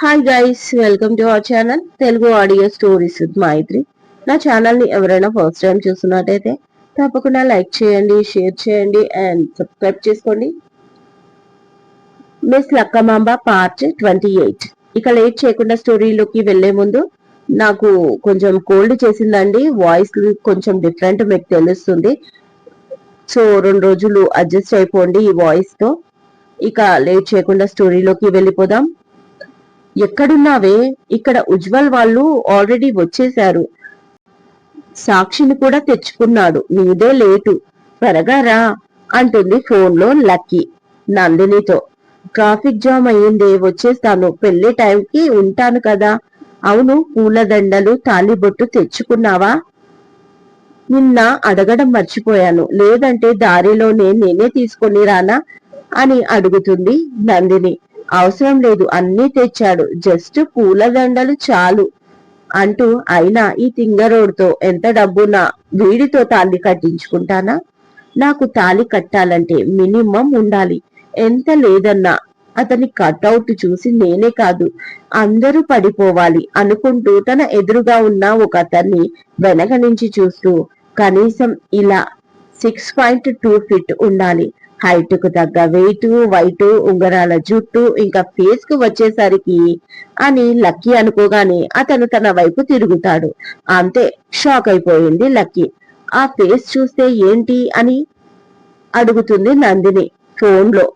Hi guys welcome to our channel Telugu audio stories with Maithri నా ఛానల్ని ఎవరైనా first time చూస్తున్నట్టయితే తప్పకుండా లైక్ చేయండి షేర్ చేయండి అండ్ సబ్స్క్రైబ్ చేసుకోండి. Miss Lakkamamba part twenty eight ఇక లేట్ చేయకుండా స్టోరీలోకి వెళ్ళే ముందు నాకు కొంచెం కోల్డ్ చేసిందండి వాయిస్ కొంచెం డిఫరెంట్ మీకు తెలుస్తుంది. సో రెండు రోజులు అడ్జస్ట్ అయిపోండి ఈ వాయిస్తో ఇక లేట్ చేయకుండా స్టోరీలోకి వెళ్ళిపోదాం. ఎక్కడున్నావే? ఇక్కడ ఉజ్వల్ వాళ్ళు ఆల్రెడీ వచ్చేశారు. సాక్షిని కూడా తెచ్చుకున్నాడు. నీదే లేటు. త్వరగా రా అంటుంది ఫోన్లో లక్కీ నందినితో. ట్రాఫిక్ జామ్ అయ్యింది వచ్చేస్తాను. పెళ్ళి టైంకి ఉంటాను కదా. అవును పూలదండలు తాలిబొట్టు తెచ్చుకున్నావా? నిన్న అడగడం మర్చిపోయాను. లేదంటే దారిలోనే నేనే తీసుకొని రానా? అని అడుగుతుంది నందిని. అవసరం లేదు అన్నీ తెచ్చాడు. జస్ట్ పూలదండలు చాలు అంటూ అయినా ఈ తింగరోడ్తో ఎంత డబ్బునా వీడితో తాళి కట్టించుకుంటానా? నాకు తాళి కట్టాలంటే మినిమం ఉండాలి. ఎంత లేదన్నా అతని కట్అవుట్ చూసి నేనే కాదు అందరూ పడిపోవాలి అనుకుంటూ తన ఎదురుగా ఉన్న ఒక అతన్ని వెనక నుంచి చూస్తూ కనీసం ఇలా సిక్స్ పాయింట్ టూ ఫిట్ ఉండాలి. హైట్కు తగ్గ వెయిట్ వైట్ ఉంగరాల జుట్టు ఇంకా ఫేస్కు వచ్చేసరికి అని లక్కీ అనుకోగానే అతను తన వైపు తిరుగుతాడు. అంతే షాక్ అయిపోయింది లక్కీ. ఆ ఫేస్ చూస్తే ఏంటి అని అడుగుతుంది నందిని ఫోన్లో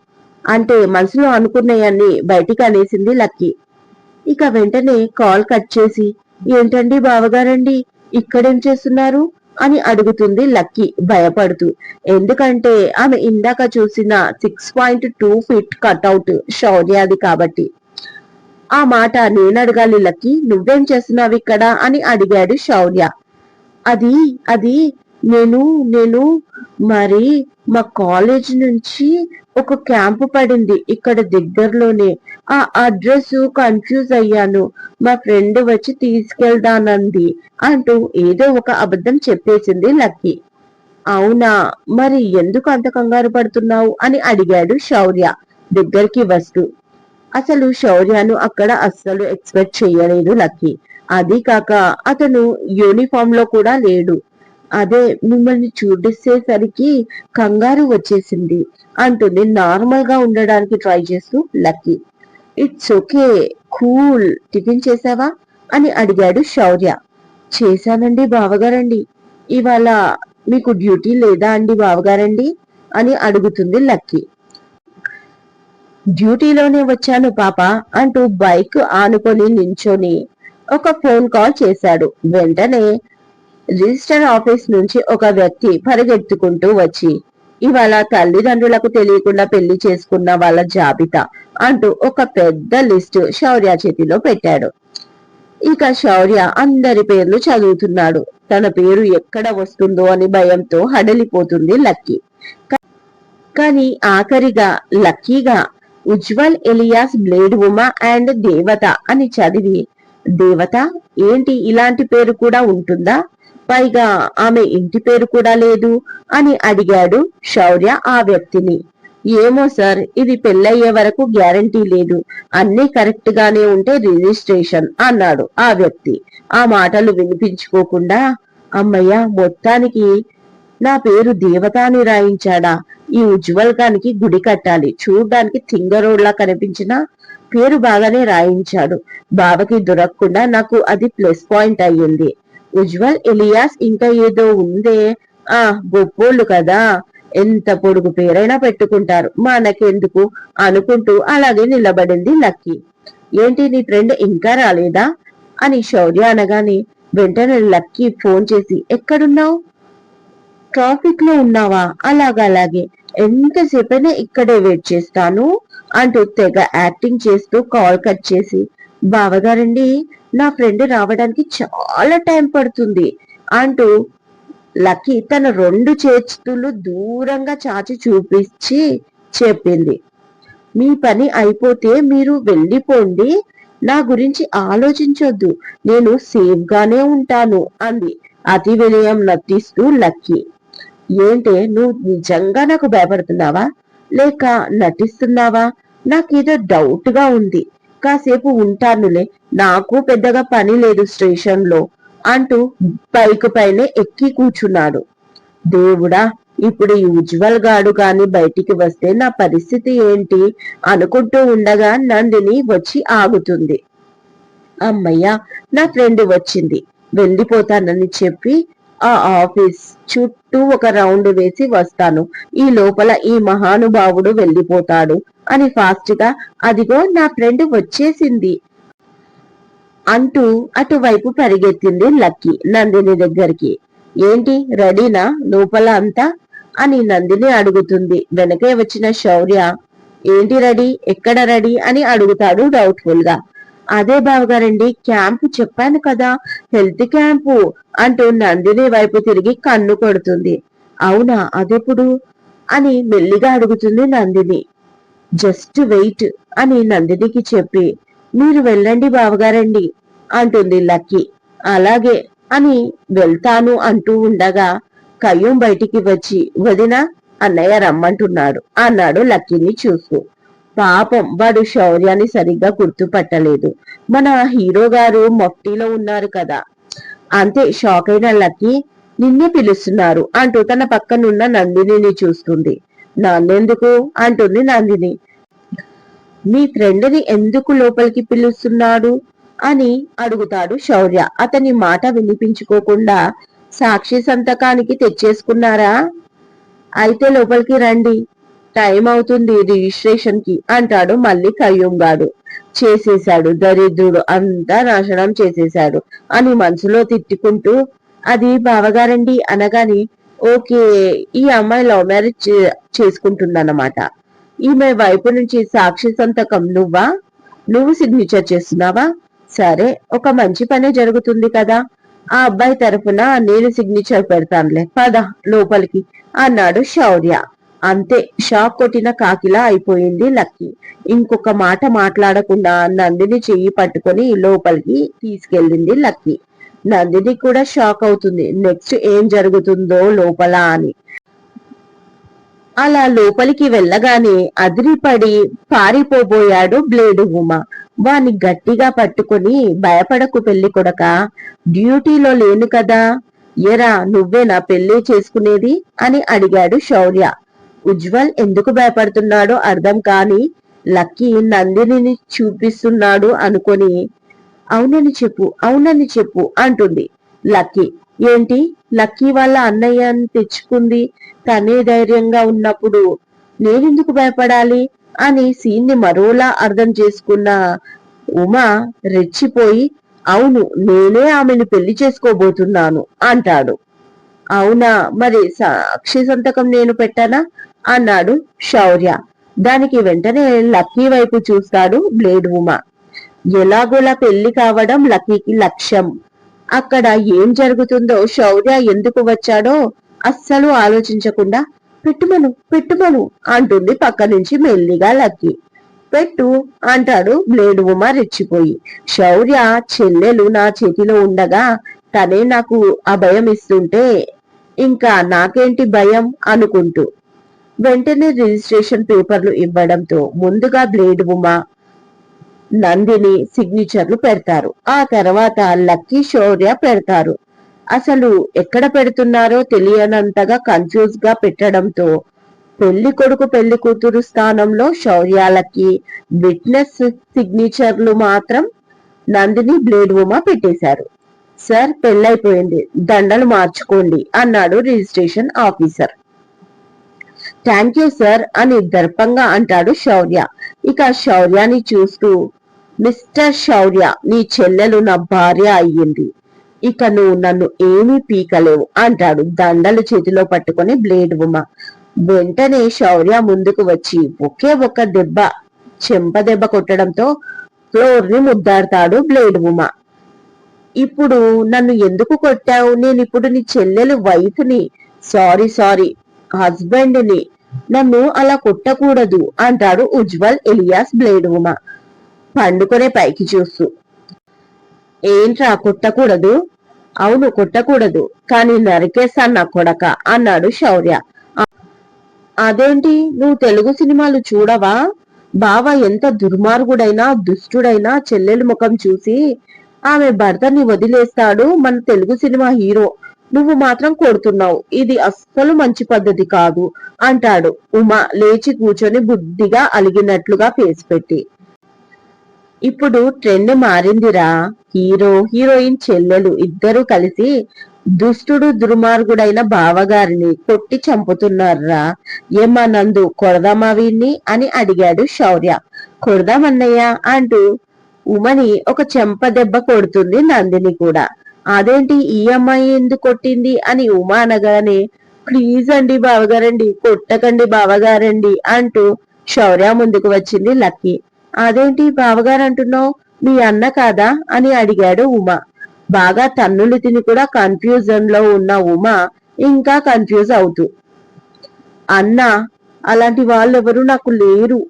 అంటే మనసులో అనుకున్నాయన్ని బయటికి అనేసింది లక్కీ. ఇక వెంటనే కాల్ కట్ చేసి ఏంటండి బావగారండి? ఇక్కడేం చేస్తున్నారు? అని అడుగుతుంది లక్కీ. భయపడుతూ. ఎందుకంటే ఆమె ఇందాక చూసిన six point two feet cutout శౌర్యాది కాబట్టి. ఆ మాట నేను అడగాలి లక్కీ. నువ్వేం చేస్తున్నావు ఇక్కడ? అని అడిగాడు శౌర్య అది అది నేను నేను మరి మా కాలేజ్ నుంచి ఒక క్యాంపు పడింది ఇక్కడ దగ్గరలోనే. ఆ అడ్రస్ కన్ఫ్యూజ్ అయ్యాను. మా ఫ్రెండ్ వచ్చి తీసుకెళ్దానంది అంటూ ఏదో ఒక అబద్ధం చెప్పేసింది లక్కీ. అవునా? మరి ఎందుకు అంత కంగారు పడుతున్నావు? అని అడిగాడు శౌర్య దగ్గరికి వస్తూ. అసలు శౌర్యను అక్కడ అస్సలు ఎక్స్పెక్ట్ చేయలేదు లక్కీ. అది కాక అతను యూనిఫామ్లో కూడా లేడు. అదే మిమ్మల్ని చూడేసేసరికి కంగారు వచ్చేసింది అంటుంది. నార్మల్గా ఉండడానికి ట్రై చేస్తూ Lucky. It's okay cool. Tiffin చేసావా? అని అడిగాడు శౌర్య. చేశానండి బావగారండి. ఇవాళ మీకు డ్యూటీ లేదా అండి బావగారండి? అని అడుగుతుంది లక్కీ. డ్యూటీలోనే వచ్చాను పాప అంటూ బైక్ ఆనుకొని నించొని ఒక ఫోన్ కాల్ చేశాడు. వెంటనే రిజిస్టర్ ఆఫీస్ నుంచి ఒక వ్యక్తి పరిగెత్తుకుంటూ వచ్చి ఇవాళ తల్లిదండ్రులకు తెలియకుండా పెళ్ళి చేసుకున్న వాళ్ళ జాబితా అంటూ ఒక పెద్ద లిస్టు శౌర్య చేతిలో పెట్టాడు. ఇక శౌర్య అందరి పేర్లు చదువుతున్నాడు. తన పేరు ఎక్కడ వస్తుందో అని భయంతో హడలిపోతుంది లక్కీ. కానీ ఆఖరిగా లక్కీగా Ujjwal alias blade Uma and దేవత అని చదివి దేవత ఏంటి ఇలాంటి పేరు కూడా ఉంటుందా? పైగా ఆమె ఇంటి పేరు కూడా లేదు అని అడిగాడు శౌర్య ఆ వ్యక్తిని. ఏమో సార్ ఇది పెళ్ళయ్యే వరకు గ్యారంటీ లేదు. అన్ని కరెక్ట్ గానే ఉంటే రిజిస్ట్రేషన్ అన్నాడు ఆ వ్యక్తి. ఆ మాటలు వినిపించుకోకుండా అమ్మయ్య మొత్తానికి నా పేరు దేవతాని రాయించాడా? ఈ ఉజ్వల్ గానికి గుడి కట్టాలి. చూడ్డానికి తింగరోడ్లా కనిపించిన పేరు బాగానే రాయించాడు. బావకి దొరకకుండా నాకు అది ప్లస్ పాయింట్ అయ్యింది. ఉజ్వల్ ఎలియాస్ ఇంకా ఏదో ఉందే. ఆ గొప్పోళ్ళు కదా. ఎంత పొడుగు పేరైనా పెట్టుకుంటారు. మనకెందుకు? అనుకుంటూ అలాగే నిలబడింది లక్కీ. ఏంటి నీ ఫ్రెండ్ ఇంకా రాలేదా? అని శౌర్య అనగానే వెంటనే లక్కీ ఫోన్ చేసి ఎక్కడున్నావు? ట్రాఫిక్లో ఉన్నావా అలాగలాగే ఎంతసేపైనా ఇక్కడే వెయిట్ చేస్తాను. అంటూ తెగ యాక్టింగ్ చేస్తూ కాల్ కట్ చేసి బావగారండి నా ఫ్రెండ్ రావడానికి చాలా టైం పడుతుంది. అంటూ లక్కీ తన రెండు చేతులు దూరంగా చాచి చూపించి చెప్పింది. మీ పని అయిపోతే మీరు వెళ్ళిపోండి. నా గురించి ఆలోచించొద్దు. నేను సేఫ్ గానే ఉంటాను అంది. అతి వినయం నటిస్తూ లక్కీ. ఏంటే నువ్వు నిజంగా నాకు భయపడుతున్నావా? లేక నటిస్తున్నావా? నాకేదో డౌట్గా ఉంది. కాసేపు ఉంటానులే. నాకు పెద్దగా పని లేదు స్టేషన్లో అంటూ బైక్ పైనే ఎక్కి కూర్చున్నాడు. దేవుడా ఇప్పుడు ఈ ఉజ్వల్ గాడు కాని బయటికి వస్తే నా పరిస్థితి ఏంటి? అనుకుంటూ ఉండగా నందిని వచ్చి ఆగుతుంది. అమ్మయ్య నా ఫ్రెండ్ వచ్చింది. వెళ్ళిపోతానని చెప్పి ఆ ఆఫీస్ చుట్టూ ఒక రౌండ్ వేసి వస్తాను. ఈ లోపల ఈ మహానుభావుడు వెళ్ళిపోతాడు అని ఫాస్ట్గా అదిగో నా ఫ్రెండ్ వచ్చేసింది. అంటూ అటువైపు పరిగెత్తింది లక్కీ నందిని దగ్గరికి. ఏంటి రెడీనా? లోపల అంతా? అని నందిని అడుగుతుంది. వెనకే వచ్చిన శౌర్య ఏంటి రెడీ? ఎక్కడ రెడీ? అని అడుగుతాడు డౌట్ఫుల్గా. అదే బావగారండి క్యాంపు చెప్పాను కదా హెల్త్ క్యాంపు అంటూ నందిని వైపు తిరిగి కన్ను కొడుతుంది. అవునా? అదెప్పుడు? అని మెల్లిగా అడుగుతుంది నందిని. జస్ట్ వెయిట్ అని నందినికి చెప్పి మీరు వెళ్ళండి బావగారండి అంటుంది లక్కీ. అలాగే అని వెళ్తాను అంటూ ఉండగా కయ్యం బయటికి వచ్చి వదిన అన్నయ్య రమ్మంటున్నాడు. అన్నాడు లక్కీని చూస్తూ. పాపం వాడు శౌర్యాన్ని సరిగ్గా గుర్తుపట్టలేదు. మన హీరో గారు మొఫ్టీలో ఉన్నారు కదా. అంతే షాక్ అయిన లక్కీ నిన్నే పిలుస్తున్నారు అంటూ తన పక్కనున్న నందినిని చూస్తుంది. నాన్నెందుకు? అంటుంది నందిని. మీ ఫ్రెండ్ని ఎందుకు లోపలికి పిలుస్తున్నాడు? అని అడుగుతాడు శౌర్య. అతని మాట వినిపించుకోకుండా సాక్షి సంతకానికి తెచ్చేసుకున్నారా? అయితే లోపలికి రండి. టైం అవుతుంది రిజిస్ట్రేషన్కి అంటాడు మళ్ళీ కయ్యంగాడు చేసేశాడు. దరిద్రుడు అంతా నాశనం చేసేశాడు అని మనసులో తిట్టుకుంటూ అది బావగారండి అనగాని ఓకే ఈ అమ్మాయి లవ్ మ్యారేజ్ చేసుకుంటుందన్నమాట. ఈమె వైపు నుంచి సాక్షి సంతకం నువ్వా? నువ్వు సిగ్నేచర్ చేస్తున్నావా? సరే ఒక మంచి పనే జరుగుతుంది కదా. ఆ అబ్బాయి తరఫున నేను సిగ్నేచర్ పెడతానులే. పద లోపలికి. అన్నాడు శౌర్య. అంతే షాక్ కొట్టిన కాకిలా అయిపోయింది లక్కీ. ఇంకొక మాట మాట్లాడకుండా నందిని చెయ్యి పట్టుకొని లోపలికి తీసుకెళ్ళింది లక్కీ. నందిని కూడా షాక్ అవుతుంది. నెక్స్ట్ ఏం జరుగుతుందో లోపల అని. అలా లోపలికి వెళ్ళగానే అదిరిపడి పారిపోబోయాడు బ్లేడు ఉమ. వాణ్ణి గట్టిగా పట్టుకొని భయపడకు పెళ్ళి కొడక. డ్యూటీలో లేను కదా. ఎరా నువ్వేనా పెళ్ళి చేసుకునేది? అని అడిగాడు శౌర్య. ఉజ్వల్ ఎందుకు భయపడుతున్నాడో అర్థం కాని లక్కీ నందిని చూపిస్తున్నాడు అనుకొని అవునని చెప్పు అవునని చెప్పు అంటుంది లక్కీ. ఏంటి? లక్కీ వాళ్ళ అన్నయ్యని తెచ్చుకుంది. తనే ధైర్యంగా ఉన్నప్పుడు నేనెందుకు భయపడాలి? అని సీన్ని మరోలా అర్థం చేసుకున్న ఉమా రెచ్చిపోయి అవును నేనే ఆమెను పెళ్ళి చేసుకోబోతున్నాను అంటాడు. అవునా? మరి సాక్షి సంతకం నేను పెట్టానా? అన్నాడు శౌర్య. దానికి వెంటనే లక్కీ వైపు చూస్తాడు బ్లేడ్ ఉమా. ఎలాగోలా పెళ్ళి కావడం లక్కీకి లక్ష్యం. అక్కడ ఏం జరుగుతుందో శౌర్య ఎందుకు వచ్చాడో అస్సలు ఆలోచించకుండా పెట్టుమను పెట్టుమను అంటుంది పక్క నుంచి మెల్లిగా లక్కి. పెట్టు అంటాడు బ్లేడ్ ఉమా రెచ్చిపోయి. శౌర్య చెల్లెలు నా చేతిలో ఉండగా తనే నాకు అభయం ఇస్తుంటే ఇంకా నాకేంటి భయం అనుకుంటూ వెంటనే రిజిస్ట్రేషన్ పేపర్లు ఇవ్వడంతో ముందుగా బ్లేడ్ ఉమా నందిని సిగ్నేచర్లు పెడతారు. ఆ తర్వాత లక్కీ శౌర్య పెడతారు. అసలు ఎక్కడ పెడుతున్నారో తెలియనంతగా కన్ఫ్యూజ్గా పెట్టడంతో పెళ్ళి కొడుకు పెళ్ళి కూతురు స్థానంలో శౌర్యాలకి విట్నెస్ సిగ్నేచర్లు మాత్రం నందిని బ్లేడ్ ఉమా పెట్టేశారు. సార్ పెళ్ళైపోయింది. దండలు మార్చుకోండి అన్నాడు registration officer thank you sir అని దర్పంగా అంటాడు శౌర్య. ఇక శౌర్యాన్ని చూస్తూ మిస్టర్ శౌర్య నీ చెల్లెలు నా భార్య అయ్యింది. ఇక నువ్వు నన్ను ఏమీ పీకలేవు అంటాడు దండలు చేతిలో పట్టుకొని బ్లేడ్ ఉమ వెంటనే శౌర్య ముందుకు వచ్చి ఒకే ఒక్క దెబ్బ చెంప దెబ్బ కొట్టడంతో ఫ్లోర్ని ముద్దాడతాడు బ్లేడ్ ఉమ ఇప్పుడు నన్ను ఎందుకు కొట్టావు? నేను ఇప్పుడు నీ చెల్లెలు వైఫ్ని సారీ సారీ హస్బెండ్ని నన్ను అలా కొట్టకూడదు అంటాడు ఉజ్వల్ ఎలియాస్ బ్లేడ్ ఉమా. పండుకొనే పైకి చూస్తూ. ఏంట్రా కొట్టకూడదు? అవును కొట్టకూడదు. కానీ నరికేస్తాను నా కొడక అన్నాడు శౌర్య. అదేంటి నువ్వు తెలుగు సినిమాలు చూడవా? బావ ఎంత దుర్మార్గుడైనా దుష్టుడైనా చెల్లెలు ముఖం చూసి ఆమె భర్తని వదిలేస్తాడు మన తెలుగు సినిమా హీరో. నువ్వు మాత్రం కొడుతున్నావు. ఇది అస్సలు మంచి పద్ధతి కాదు. అంటాడు. ఉమా లేచి కూర్చొని బుద్ధిగా అలిగినట్లుగా ఫేస్ పెట్టి. ఇప్పుడు ట్రెండ్ మారిందిరా. హీరో హీరోయిన్ చెల్లెలు ఇద్దరు కలిసి దుష్టుడు దుర్మార్గుడైన బావగారిని కొట్టి చంపుతున్నారా? ఏమా నందు కొడదామా వీణ్ణి? అని అడిగాడు శౌర్య. కొడదామన్నయ్య అంటూ ఉమని ఒక చెంప దెబ్బ కొడుతుంది నందిని కూడా. అదేంటి ఈ అమ్మాయి ఎందుకు కొట్టింది? అని ఉమా అనగానే ప్లీజ్ అండి బావగారండి కొట్టకండి బావగారండి అంటూ శౌర్య ముందుకు వచ్చింది లక్కీ. అదేంటి బావగారు అంటున్నావు మీ అన్న కాదా? అని అడిగాడు ఉమా. బాగా తన్నులు తిని కూడా కన్ఫ్యూజన్లో ఉన్న ఉమా ఇంకా కన్ఫ్యూజ్ అవుతూ అన్న అలాంటి వాళ్ళెవరూ నాకు లేరు.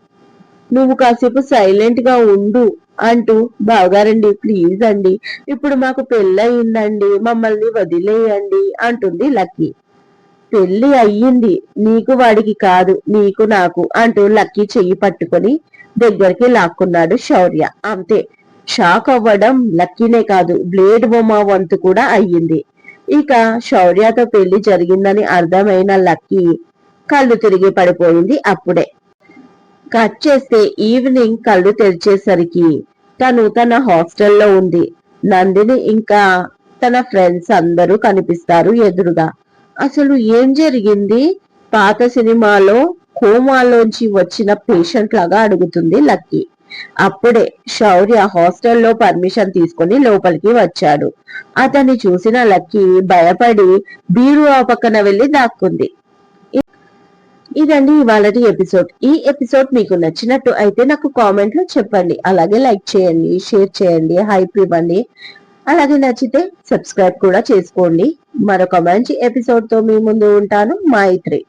నువ్వు కాసేపు సైలెంట్గా ఉండు అంటూ బావగారండి ప్లీజ్ అండి ఇప్పుడు మాకు పెళ్ళయిందండి మమ్మల్ని వదిలేయండి అంటుంది లక్కీ. పెళ్ళి అయ్యింది. నీకు వాడికి కాదు నీకు నాకు అంటూ లక్కీ చెయ్యి పట్టుకొని దగ్గరికి లాక్కున్నాడు శౌర్య. అంతే షాక్ అవ్వడం లక్కీనే కాదు బ్లేడ్ బొమ్మ వంతు కూడా అయ్యింది. ఇక శౌర్యతో పెళ్ళి జరిగిందని అర్థమైన లక్కీ కళ్ళు తిరిగి పడిపోయింది అప్పుడే. కట్ చేస్తే ఈవినింగ్ కళ్ళు తెరిచేసరికి తను తన హాస్టల్లో ఉంది. నందిని ఇంకా తన ఫ్రెండ్స్ అందరూ కనిపిస్తారు ఎదురుగా. అసలు ఏం జరిగింది? పాత సినిమాలో కోమాలోంచి వచ్చిన పేషెంట్ లాగా అడుగుతుంది లక్కీ. అప్పుడే శౌర్య హాస్టల్లో పర్మిషన్ తీసుకుని లోపలికి వచ్చాడు. అతన్ని చూసిన లక్కీ భయపడి బీరు ఆ పక్కన వెళ్ళి దాక్కుంది. ఇదండి ఇవాళ ఎపిసోడ్. ఈ ఎపిసోడ్ మీకు నచ్చినట్టు అయితే నాకు కామెంట్లో చెప్పండి. అలాగే లైక్ చేయండి షేర్ చేయండి హైప్ ఇవ్వండి. అలాగే నచ్చితే సబ్స్క్రైబ్ కూడా చేసుకోండి. మరొక మంచి ఎపిసోడ్తో మీ ముందు ఉంటాను. మైత్రి.